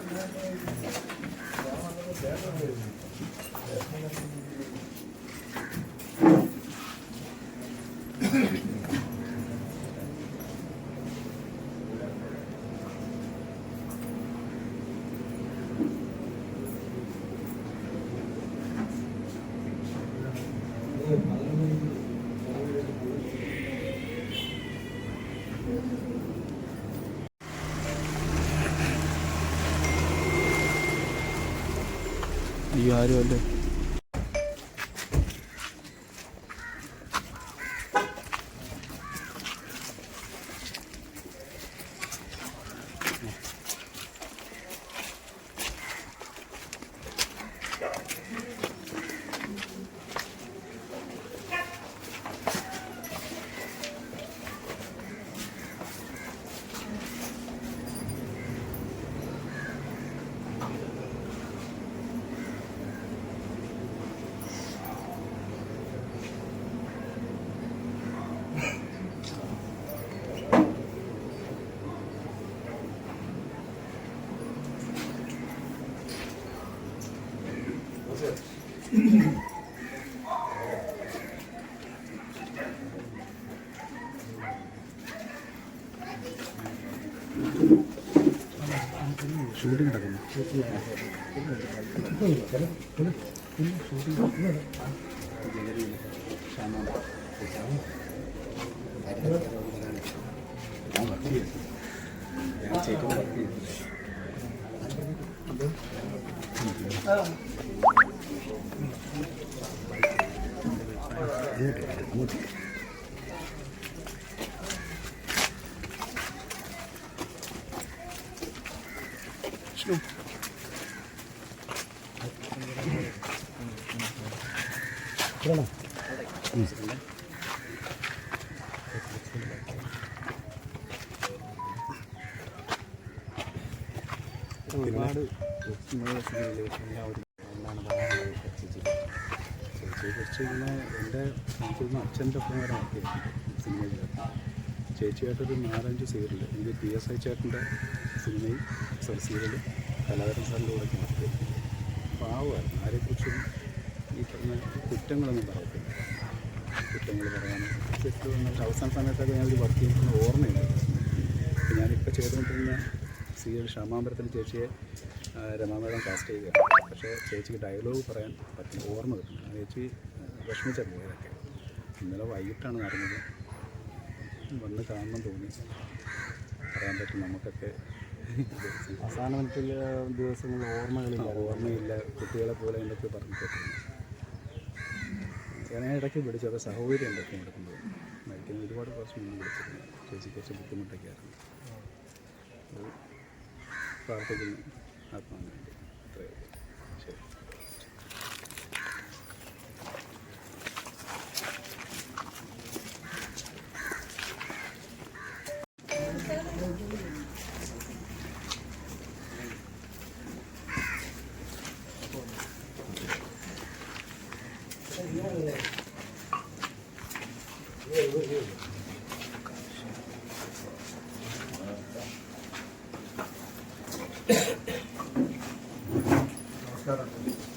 Thank you. ഈ ആരും അല്ലേ 보세요. 아, ഷൂട്ടിംഗ് നടക്കുന്നു ഒരുപാട് ചേച്ചിയെ കുറിച്ച് ഇങ്ങനെ എന്റെ എനിക്കൊന്ന് അച്ഛന്റെ ഒപ്പം വരെ വർക്ക് ചെയ്തിട്ടുണ്ട് സിനിമയിൽ ചേച്ചിയായിട്ടൊരു നാലഞ്ച് സീരിയൽ എനിക്ക് പി എസ് ഐ ചേട്ടന്റെ സിനിമയും സർ സീരിയലും കലാകാരൻ സാറിന്റെ കൂടെ ചെയ്തു പാവമായിരുന്നു ആരെക്കുറിച്ചും ഈ പറഞ്ഞ കുറ്റങ്ങളൊന്നും പറയത്തില്ല. കുറ്റങ്ങൾ പറയാനും തെറ്റ് എന്നിട്ട് അവസാന സമയത്തൊക്കെ ഞാനൊരു വർക്ക് ചെയ്യുന്ന ഓർമ്മയില്ല ഞാനിപ്പോൾ ചെയ്തുകൊണ്ടിരുന്ന സീരിയൽ ക്ഷമാമ്പരത്തിന്റെ ചേച്ചിയെ ആ, രമാമേടം കാസ്റ്റ് ചെയ്യുകയാണ്. പക്ഷേ ചേച്ചിക്ക് ഡയലോഗ് പറയാൻ പറ്റും ഓർമ്മ കിട്ടുന്നു ആ ചേച്ചി വിഷമിച്ച പോയതൊക്കെ ഇന്നലെ വൈകിട്ടാണ് നടന്നത്. വന്ന് കാണണം തോന്നി. പറയാൻ പറ്റും നമുക്കൊക്കെ. അവസാന മിനിറ്റിൽ ദിവസങ്ങളിൽ ഓർമ്മകളില്ല. ഓർമ്മയില്ല. കുട്ടികളെ പോലെ എന്തൊക്കെ പറഞ്ഞു കേട്ടു ഞാൻ ഇടയ്ക്ക് വിളിച്ചു. അപ്പോൾ സഹോദരി എന്തൊക്കെ എടുക്കുന്നത് മരിക്കുന്ന ഒരുപാട് പ്രാവശ്യം മുന്നേ വിളിച്ചിരുന്നു. ചേച്ചി കുറച്ച് ബുദ്ധിമുട്ടൊക്കെ ആയിരുന്നു പ്രാർത്ഥിക്കുന്നു. Yeah, yeah, yeah. buscar a